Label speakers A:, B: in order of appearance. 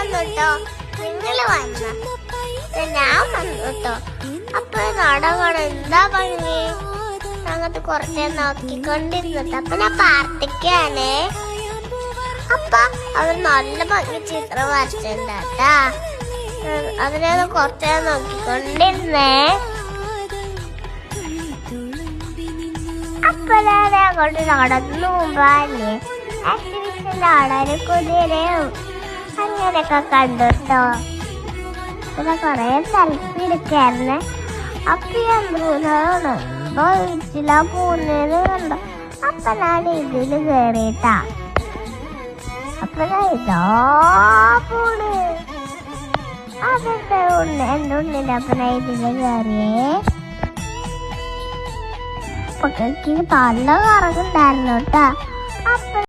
A: വന്നുട്ടോ. നിങ്ങൾ വന്ന. ഞാൻ വന്നുട്ടോ. അപ്പൊ നാടകം എന്താ പറഞ്ഞു അങ്ങോട്ട് കുറച്ചേ നോക്കിക്കൊണ്ടിരുന്നിട്ട് അപ്പൊ ഞാൻ പ്രാർത്ഥിക്കാണേ. അപ്പൊ അവർ നല്ല ഭംഗി ചിത്രം വരച്ചിട്ടുണ്ടാട്ടാ അതിനെ കുറച്ചേ നോക്കിക്കൊണ്ടിരുന്നേ. അപ്പോഴാണ് അങ്ങോട്ട് നടന്നു പോകാനേ എക്സിബിഷനിൽ ആടാനും കുതിരയും അങ്ങനെയൊക്കെ കണ്ടു കേട്ടോ പിന്നെ കൊറേ സെൽഫി എടുക്കായിരുന്നെ. അപ്പൊ ഞാൻ മൃഗമാണ് എന്തോ വീട്ടിലാ പോകുന്നതെന്ന് കണ്ടു. അപ്പൊ ഞാൻ ഇതിൽ കേറിയിട്ടാ. അപ്പൊ ഞാൻ ഇതാ പോണ്. അതെന്റെ ഉണ്ണി എന്റെ ഉണ്ണിന്റെ അപ്പൊ ഞാൻ കേറിയേ. അപ്പൊ എനിക്ക് നല്ല കറങ്ങുണ്ടായിരുന്നു കേട്ടാ അപ്പൊ